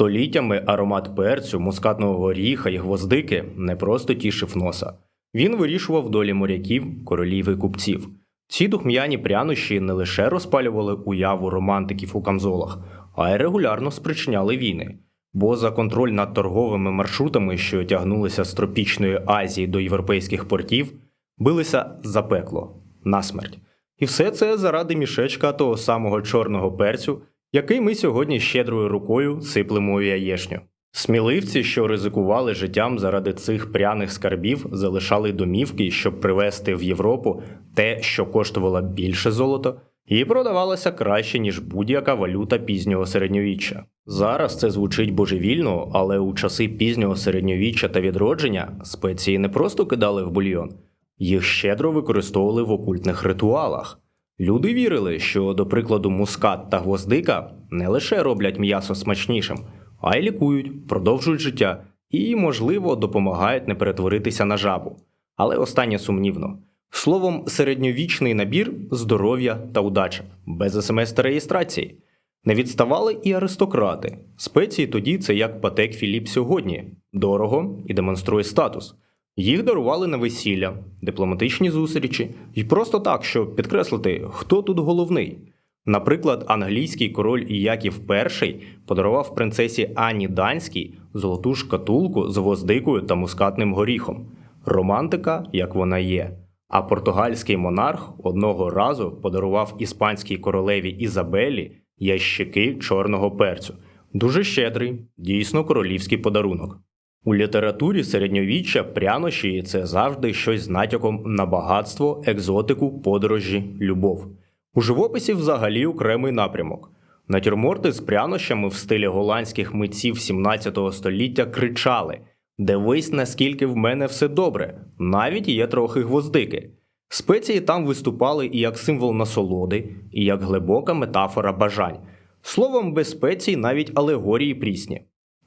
Століттями аромат перцю, мускатного горіха і гвоздики не просто тішив носа. Він вирішував долі моряків, королів і купців. Ці духм'яні прянощі не лише розпалювали уяву романтиків у камзолах, а й регулярно спричиняли війни. Бо за контроль над торговими маршрутами, що тягнулися з тропічної Азії до європейських портів, билися за пекло насмерть. І все це заради мішечка того самого чорного перцю, який ми сьогодні щедрою рукою сиплемо у яєшню. Сміливці, що ризикували життям заради цих пряних скарбів, залишали домівки, щоб привезти в Європу те, що коштувало більше золота, і продавалося краще, ніж будь-яка валюта пізнього середньовіччя. Зараз це звучить божевільно, але у часи пізнього середньовіччя та відродження спеції не просто кидали в бульйон, їх щедро використовували в окультних ритуалах. Люди вірили, що, до прикладу, мускат та гвоздика не лише роблять м'ясо смачнішим, а й лікують, продовжують життя і, можливо, допомагають не перетворитися на жабу. Але останнє сумнівно. Словом, середньовічний набір здоров'я та удача, без смс та реєстрації. Не відставали і аристократи. Спеції тоді це як Патек Філіп сьогодні дорого і демонструє статус. Їх дарували на весілля, дипломатичні зустрічі і просто так, щоб підкреслити, хто тут головний. Наприклад, англійський король Іяків І подарував принцесі Анні Данській золоту шкатулку з гвоздикою та мускатним горіхом. Романтика, як вона є. А португальський монарх одного разу подарував іспанській королеві Ізабелі ящики чорного перцю. Дуже щедрий, дійсно королівський подарунок. У літературі середньовіччя прянощі це завжди щось з натяком на багатство, екзотику, подорожі, любов. У живописі взагалі окремий напрямок. Натюрморти з прянощами в стилі голландських митців 17 століття кричали: Дивись, наскільки в мене все добре, навіть є трохи гвоздики. Спеції там виступали і як символ насолоди, і як глибока метафора бажань. Словом, без спецій навіть алегорії прісні.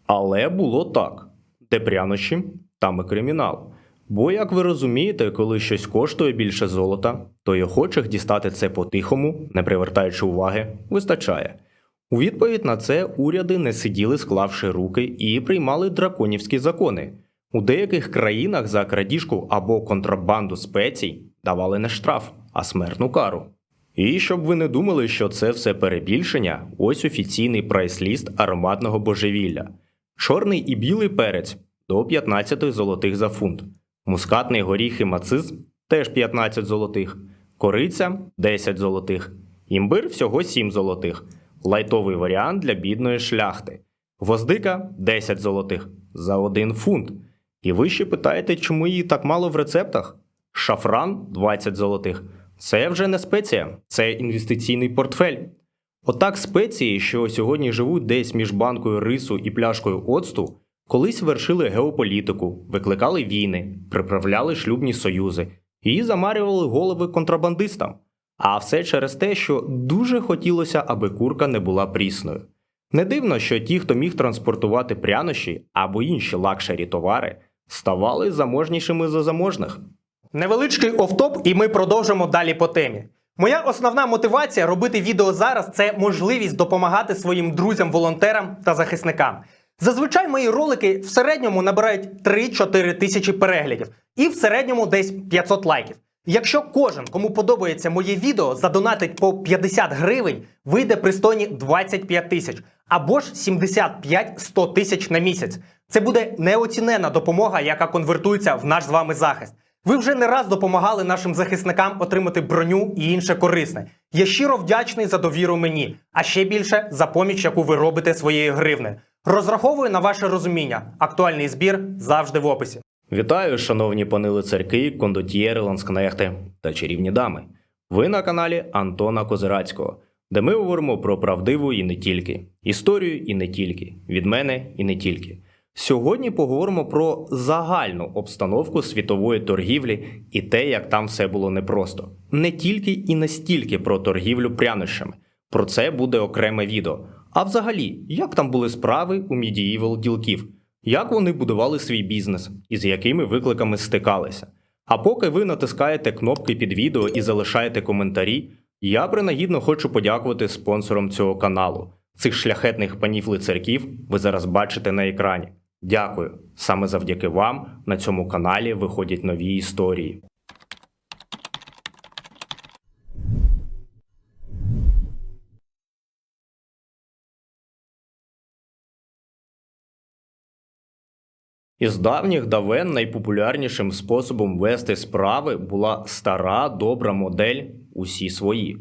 Але було так: де прянощі, там і кримінал. Бо, як ви розумієте, коли щось коштує більше золота, то й охочих дістати це по-тихому, не привертаючи уваги, вистачає. У відповідь на це уряди не сиділи, склавши руки, і приймали драконівські закони. У деяких країнах за крадіжку або контрабанду спецій давали не штраф, а смертну кару. І щоб ви не думали, що це все перебільшення, ось офіційний прайс-ліст ароматного божевілля. Чорний і білий перець до 15 золотих за фунт. Мускатний горіх і мациз теж 15 золотих, кориця 10 золотих, імбир всього 7 золотих, лайтовий варіант для бідної шляхти, гвоздика 10 золотих за 1 фунт. І ви ще питаєте, чому її так мало в рецептах? Шафран 20 золотих. Це вже не спеція, це інвестиційний портфель. Отак спеції, що сьогодні живуть десь між банкою рису і пляшкою оцту, колись вершили геополітику, викликали війни, приправляли шлюбні союзи і замарювали голови контрабандистам. А все через те, що дуже хотілося, аби курка не була прісною. Не дивно, що ті, хто міг транспортувати прянощі або інші лакшері товари, ставали заможнішими за заможних. Невеличкий офтоп, і ми продовжимо далі по темі. Моя основна мотивація робити відео зараз це можливість допомагати своїм друзям-волонтерам та захисникам. Зазвичай мої ролики в середньому набирають 3-4 тисячі переглядів і в середньому десь 500 лайків. Якщо кожен, кому подобається моє відео, задонатить по 50 гривень, вийде пристойні 25 тисяч або ж 75-100 тисяч на місяць. Це буде неоцінена допомога, яка конвертується в наш з вами захист. Ви вже не раз допомагали нашим захисникам отримати броню і інше корисне. Я щиро вдячний за довіру мені, а ще більше за поміч, яку ви робите своєю гривни. Розраховую на ваше розуміння. Актуальний збір завжди в описі. Вітаю, шановні пани лицарки, кондотьєри, ланскнехти та чарівні дами. Ви на каналі Антона Козирацького, де ми говоримо про правдиву і не тільки, історію і не тільки, від мене і не тільки. Сьогодні поговоримо про загальну обстановку світової торгівлі і те, як там все було непросто. Не тільки і не стільки про торгівлю прянощами. Про це буде окреме відео. А взагалі, як там були справи у медіївал ділків, як вони будували свій бізнес і з якими викликами стикалися. А поки ви натискаєте кнопки під відео і залишаєте коментарі, я принагідно хочу подякувати спонсорам цього каналу. Цих шляхетних панів лицарків ви зараз бачите на екрані. Дякую. Саме завдяки вам на цьому каналі виходять нові історії. Із давніх давен найпопулярнішим способом вести справи була стара добра модель усі свої.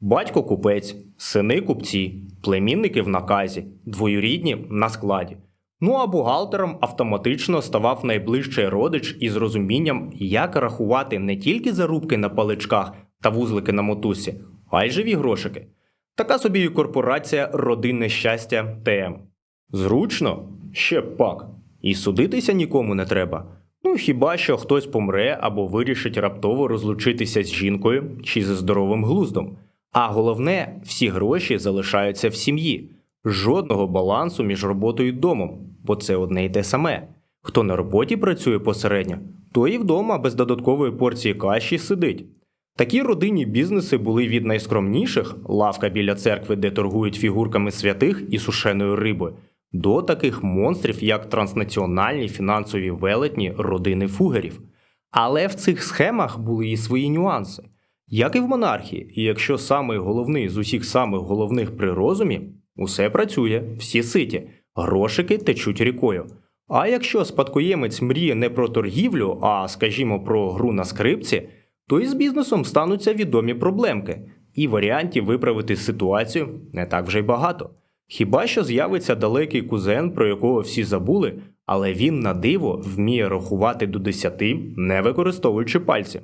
Батько купець, сини купці, племінники в наказі, двоюрідні на складі. Ну а бухгалтером автоматично ставав найближчий родич із розумінням, як рахувати не тільки зарубки на паличках та вузлики на мотусі, а й живі грошики. Така собі і корпорація Родинне щастя ТМ. Зручно? Ще пак. І судитися нікому не треба. Ну хіба що хтось помре або вирішить раптово розлучитися з жінкою чи зі здоровим глуздом. А головне, всі гроші залишаються в сім'ї. Жодного балансу між роботою і домом, бо це одне й те саме. Хто на роботі працює посередньо, той і вдома без додаткової порції каші сидить. Такі родинні бізнеси були від найскромніших лавка біля церкви, де торгують фігурками святих і сушеною рибою, до таких монстрів, як транснаціональні фінансові велетні родини фугерів. Але в цих схемах були і свої нюанси. Як і в монархії, і якщо самий головний з усіх самих головних при розумі, усе працює, всі ситі, грошики течуть рікою. А якщо спадкоємець мріє не про торгівлю, а скажімо про гру на скрипці, то і з бізнесом стануться відомі проблемки, і варіантів виправити ситуацію не так вже й багато. Хіба що з'явиться далекий кузен, про якого всі забули, але він на диво вміє рахувати до десяти, не використовуючи пальці.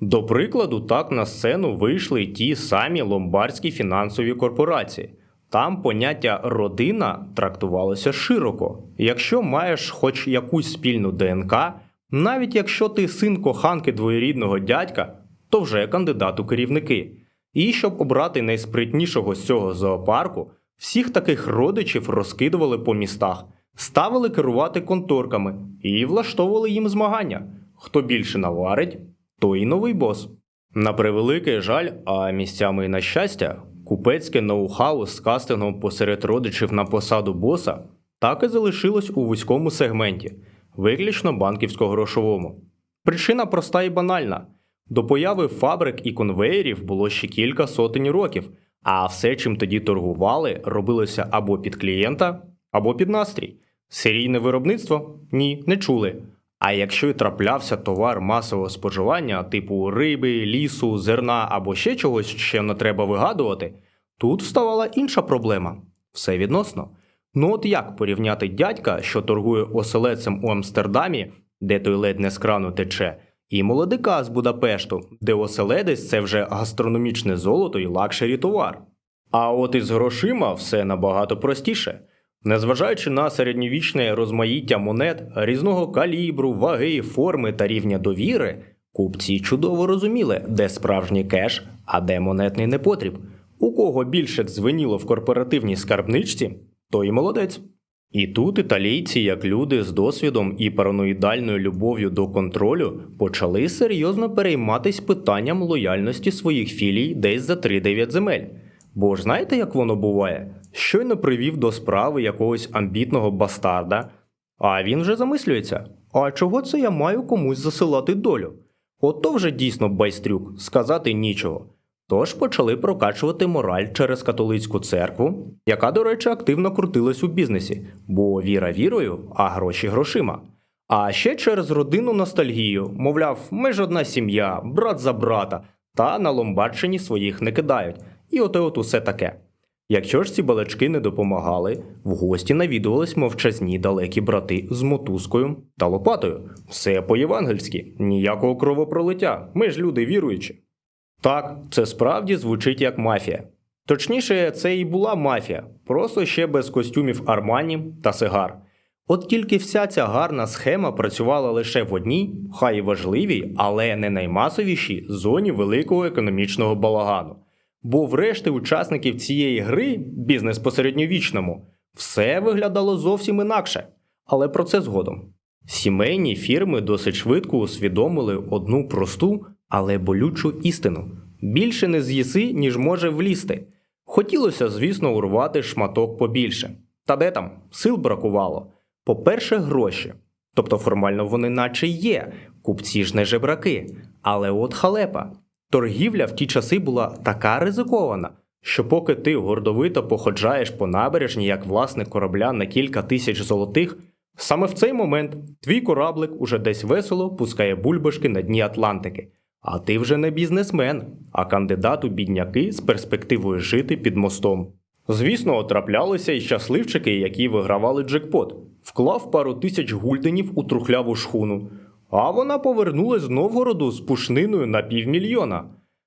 До прикладу, так на сцену вийшли ті самі ломбардські фінансові корпорації. Там поняття родина трактувалося широко. Якщо маєш хоч якусь спільну ДНК, навіть якщо ти син коханки двоєрідного дядька, то вже кандидат у керівники. І щоб обрати найспритнішого з цього зоопарку, всіх таких родичів розкидували по містах, ставили керувати конторками і влаштовували їм змагання. Хто більше наварить, той і новий бос. На превеликий жаль, а місцями і на щастя, купецьке ноу-хау з кастингом посеред родичів на посаду боса так і залишилось у вузькому сегменті, виключно банківсько-грошовому. Причина проста і банальна. До появи фабрик і конвеєрів було ще кілька сотень років, а все, чим тоді торгували, робилося або під клієнта, або під настрій. Серійне виробництво? Ні, не чули. А якщо й траплявся товар масового споживання, типу риби, лісу, зерна або ще чогось, що не треба вигадувати, тут вставала інша проблема все відносно. Ну от як порівняти дядька, що торгує оселедцем у Амстердамі, де той ледь не з крану тече, і молодика з Будапешту, де оселедець це вже гастрономічне золото і лакшері товар. А от із грошима все набагато простіше. Незважаючи на середньовічне розмаїття монет різного калібру, ваги, форми та рівня довіри, купці чудово розуміли, де справжній кеш, а де монетний непотріб. У кого більше дзвеніло в корпоративній скарбничці, той і молодець. І тут італійці, як люди з досвідом і параноїдальною любов'ю до контролю, почали серйозно перейматись питанням лояльності своїх філій десь за 3-9 земель. Бо ж знаєте, як воно буває? Щойно привів до справи якогось амбітного бастарда, а він вже замислюється: а чого це я маю комусь засилати долю? Ото вже дійсно байстрюк, сказати нічого. Тож почали прокачувати мораль через католицьку церкву, яка, до речі, активно крутилась у бізнесі, бо віра вірою, а гроші грошима. А ще через родинну ностальгію, мовляв, ми ж одна сім'я, брат за брата, та на Ломбардщині своїх не кидають. І оте от усе таке. Якщо ж ці балачки не допомагали, в гості навідувались мовчазні далекі брати з мотузкою та лопатою. Все по-євангельськи, ніякого кровопролиття, ми ж люди віруючі. Так, це справді звучить як мафія. Точніше, це і була мафія, просто ще без костюмів Армані та сигар. От тільки вся ця гарна схема працювала лише в одній, хай і важливій, але не наймасовішій зоні великого економічного балагану. Бо врешті учасників цієї гри, бізнес по середньовічному, все виглядало зовсім інакше. Але про це згодом. Сімейні фірми досить швидко усвідомили одну просту, але болючу істину: більше не з'їси, ніж може влізти. Хотілося, звісно, урвати шматок побільше. Та де там, сил бракувало. По-перше, гроші. Тобто формально вони наче є, купці ж не жебраки. Але от халепа. Торгівля в ті часи була така ризикована, що поки ти гордовито походжаєш по набережні як власник корабля на кілька тисяч золотих, саме в цей момент твій кораблик уже десь весело пускає бульбашки на дні Атлантики. А ти вже не бізнесмен, а кандидат у бідняки з перспективою жити під мостом. Звісно, траплялися і щасливчики, які вигравали джекпот, вклав пару тисяч гульденів у трухляву шхуну, а вона повернулась з Новгороду з пушниною на півмільйона.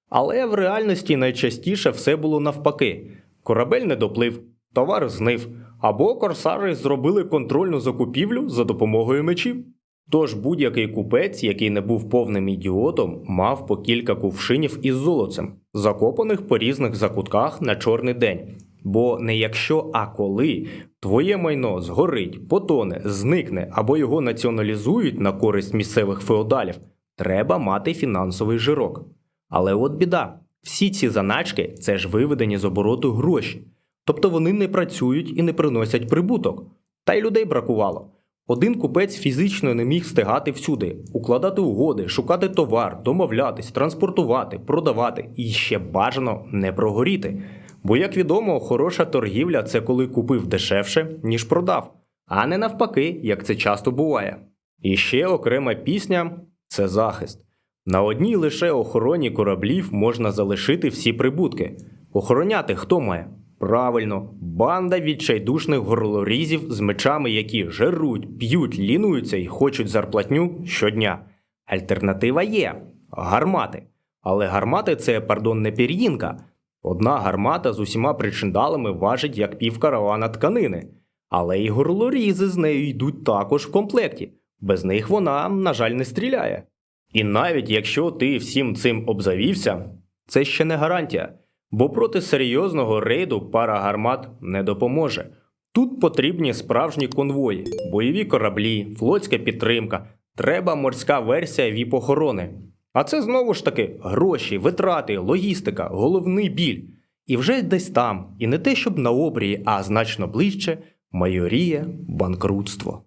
Але в реальності найчастіше все було навпаки: корабель не доплив, товар знив, або корсари зробили контрольну закупівлю за допомогою мечів. Тож будь-який купець, який не був повним ідіотом, мав по кілька кувшинів із золоцем, закопаних по різних закутках на чорний день. Бо не якщо, а коли твоє майно згорить, потоне, зникне або його націоналізують на користь місцевих феодалів, треба мати фінансовий жирок. Але от біда: всі ці заначки це ж виведені з обороту гроші. Тобто вони не працюють і не приносять прибуток. Та й людей бракувало. Один купець фізично не міг встигати всюди, укладати угоди, шукати товар, домовлятись, транспортувати, продавати і ще бажано не прогоріти. Бо, як відомо, хороша торгівля це коли купив дешевше, ніж продав, а не навпаки, як це часто буває. І ще окрема пісня це захист. На одній лише охороні кораблів можна залишити всі прибутки. Охороняти хто має? Правильно, банда відчайдушних горлорізів з мечами, які жеруть, п'ють, лінуються і хочуть зарплатню щодня. Альтернатива є гармати. Але гармати це, пардон, не пір'їнка. Одна гармата з усіма причиндалами важить як пів каравана тканини. Але і горлорізи з нею йдуть також в комплекті. Без них вона, на жаль, не стріляє. І навіть якщо ти всім цим обзавівся, це ще не гарантія, бо проти серйозного рейду пара гармат не допоможе. Тут потрібні справжні конвої, бойові кораблі, флотська підтримка, треба морська версія віп-охорони. А це знову ж таки гроші, витрати, логістика, головний біль. І вже десь там, і не те, щоб на обрії, а значно ближче, майоріє банкрутство.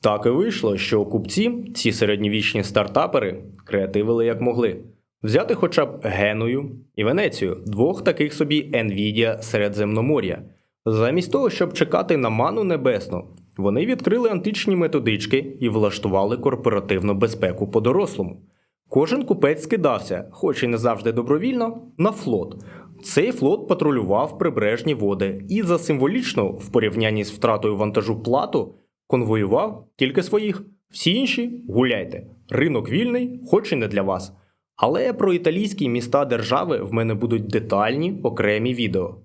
Так і вийшло, що купці, ці середньовічні стартапери, креативили як могли. Взяти хоча б Геную і Венецію, двох таких собі Nvidia Середземномор'я. Замість того, щоб чекати на ману небесну, вони відкрили античні методички і влаштували корпоративну безпеку по-дорослому. Кожен купець скидався, хоч і не завжди добровільно, на флот. Цей флот патрулював прибережні води і за символічну, в порівнянні з втратою вантажу плату, конвоював тільки своїх. Всі інші гуляйте. Ринок вільний, хоч і не для вас. Але про італійські міста держави в мене будуть детальні окремі відео.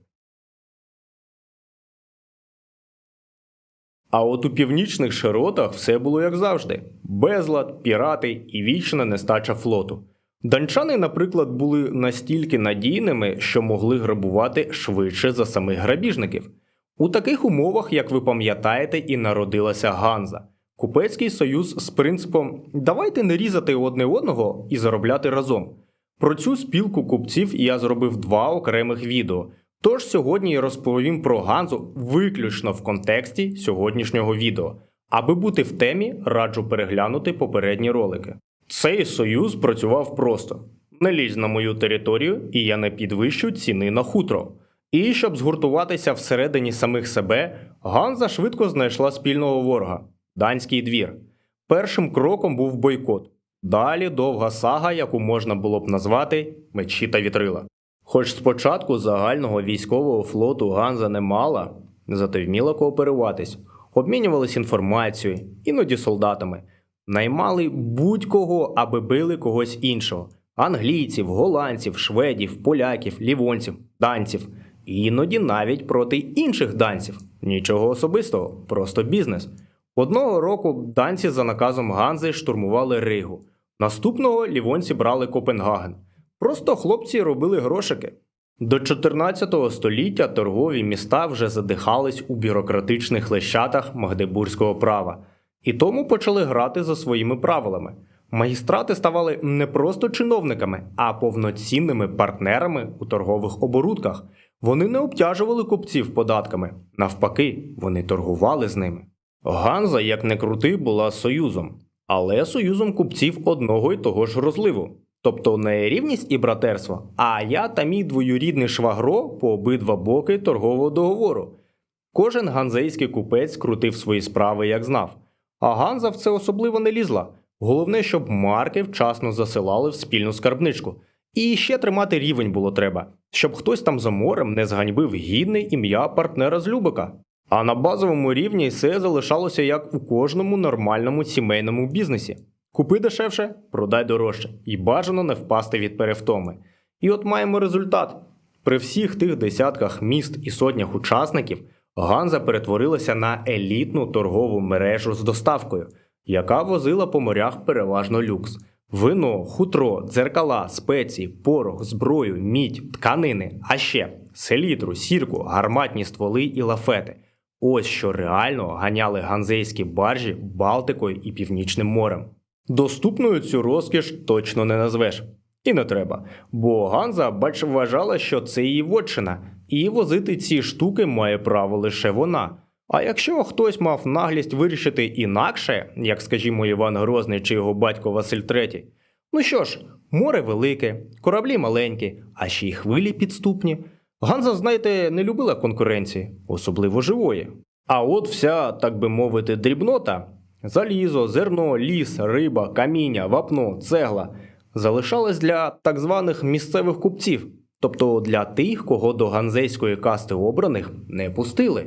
А от у північних широтах все було як завжди: безлад, пірати і вічна нестача флоту. Данчани, наприклад, були настільки надійними, що могли грабувати швидше за самих грабіжників. У таких умовах, як ви пам'ятаєте, і народилася Ганза. Купецький союз з принципом давайте не різати одне одного і заробляти разом. Про цю спілку купців я зробив два окремих відео. Тож сьогодні я розповім про Ганзу виключно в контексті сьогоднішнього відео. Аби бути в темі, раджу переглянути попередні ролики. Цей союз працював просто: не лізь на мою територію, і я не підвищу ціни на хутро. І щоб згуртуватися всередині самих себе, Ганза швидко знайшла спільного ворога данський двір. Першим кроком був бойкот. Далі довга сага, яку можна було б назвати мечі та вітрила. Хоч спочатку загального військового флоту Ганза не мала, зате вміла кооперуватись, обмінювалися інформацією, іноді солдатами, наймали будь-кого, аби били когось іншого: англійців, голландців, шведів, поляків, лівонців, данців, іноді навіть проти інших данців. Нічого особистого, просто бізнес. Одного року данці за наказом Ганзи штурмували Ригу. Наступного лівонці брали Копенгаген. Просто хлопці робили грошики. До 14 століття торгові міста вже задихались у бюрократичних лещатах магдебурзького права, і тому почали грати за своїми правилами. Магістрати ставали не просто чиновниками, а повноцінними партнерами у торгових оборудках. Вони не обтяжували купців податками, навпаки, вони торгували з ними. Ганза, як не крути, була союзом, але союзом купців одного й того ж розливу. Тобто не рівність і братерство, а я та мій двоюрідний швагро по обидва боки торгового договору. Кожен ганзейський купець крутив свої справи, як знав. А Ганза в це особливо не лізла. Головне, щоб марки вчасно засилали в спільну скарбничку. І ще тримати рівень було треба, щоб хтось там за морем не зганьбив гідне ім'я партнера з Любика. А на базовому рівні все залишалося як у кожному нормальному сімейному бізнесі. Купи дешевше, продай дорожче, і бажано не впасти від перевтоми. І от маємо результат. При всіх тих десятках міст і сотнях учасників Ганза перетворилася на елітну торгову мережу з доставкою, яка возила по морях переважно люкс. Вино, хутро, дзеркала, спеції, порох, зброю, мідь, тканини, а ще селітру, сірку, гарматні стволи і лафети. Ось що реально ганяли ганзейські баржі Балтикою і Північним морем. Доступною цю розкіш точно не назвеш. І не треба, бо Ганза, бач, вважала, що це її вотчина, і возити ці штуки має право лише вона. А якщо хтось мав наглість вирішити інакше, як, скажімо, Іван Грозний чи його батько Василь III, ну що ж, море велике, кораблі маленькі, а ще й хвилі підступні. Ганза, знаєте, не любила конкуренції, особливо живої. А от вся, так би мовити, дрібнота залізо, зерно, ліс, риба, каміння, вапно, цегла залишалась для так званих місцевих купців, тобто для тих, кого до ганзейської касти обраних не пустили.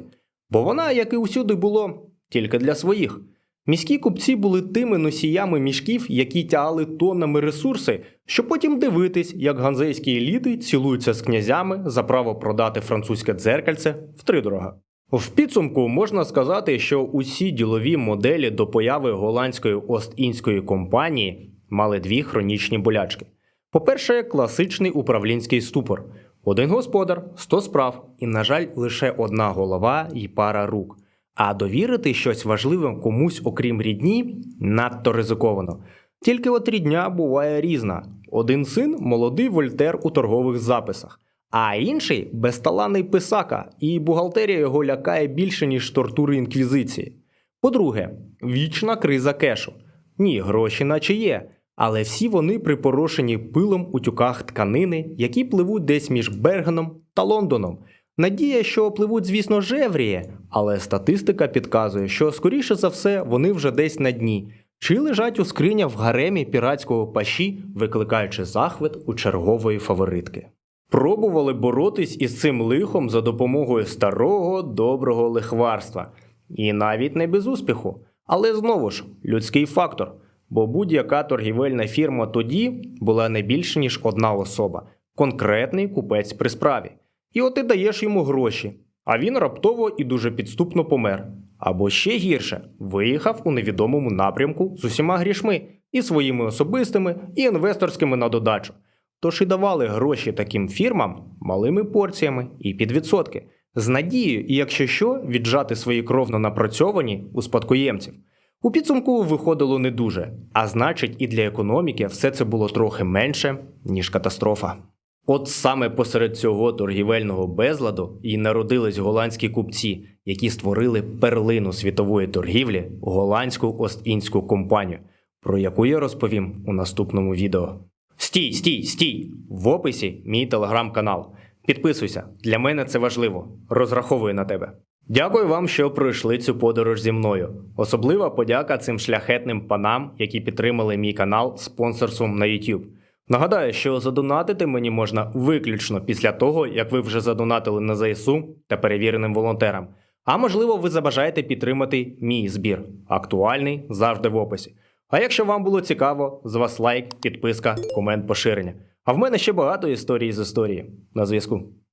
Бо вона, як і усюди було, тільки для своїх. Міські купці були тими носіями мішків, які тягали тоннами ресурси, щоб потім дивитись, як ганзейські еліти цілуються з князями за право продати французьке дзеркальце втридорога. В підсумку можна сказати, що усі ділові моделі до появи голландської Ост-Індської компанії мали дві хронічні болячки. По-перше, класичний управлінський ступор. Один господар, сто справ, і, на жаль, лише одна голова і пара рук. А довірити щось важливе комусь, окрім рідні, надто ризиковано. Тільки от рідня буває різна. Один син молодий вольтер у торгових записах, а інший безталанний писака, і бухгалтерія його лякає більше, ніж тортури інквізиції. По-друге, вічна криза кешу. Ні, гроші наче є, але всі вони припорошені пилом у тюках тканини, які пливуть десь між Бергеном та Лондоном. Надія, що пливуть, звісно, жевріє, але статистика підказує, що, скоріше за все, вони вже десь на дні, чи лежать у скринях в гаремі піратського паші, викликаючи захват у чергової фаворитки. Пробували боротись із цим лихом за допомогою старого доброго лихварства. І навіть не без успіху. Але знову ж людський фактор. Бо будь-яка торгівельна фірма тоді була не більше, ніж одна особа конкретний купець при справі. І от ти даєш йому гроші, а він раптово і дуже підступно помер. Або ще гірше, виїхав у невідомому напрямку з усіма грішми, і своїми особистими, і інвесторськими на додачу. Тож і давали гроші таким фірмам малими порціями і під відсотки, з надією, і якщо що, віджати свої кровно напрацьовані у спадкоємців. У підсумку виходило не дуже, а значить, і для економіки все це було трохи менше, ніж катастрофа. От саме посеред цього торгівельного безладу і народились голландські купці, які створили перлину світової торгівлі голландську Ост-Індську компанію, про яку я розповім у наступному відео. Стій, стій, стій! В описі мій телеграм-канал. Підписуйся, для мене це важливо. Розраховую на тебе. Дякую вам, що пройшли цю подорож зі мною. Особлива подяка цим шляхетним панам, які підтримали мій канал спонсорством на YouTube. Нагадаю, що задонатити мені можна виключно після того, як ви вже задонатили на ЗСУ та перевіреним волонтерам. А можливо, ви забажаєте підтримати мій збір. Актуальний завжди в описі. А якщо вам було цікаво, з вас лайк, підписка, комент, поширення. А в мене ще багато історій з історії. На зв'язку.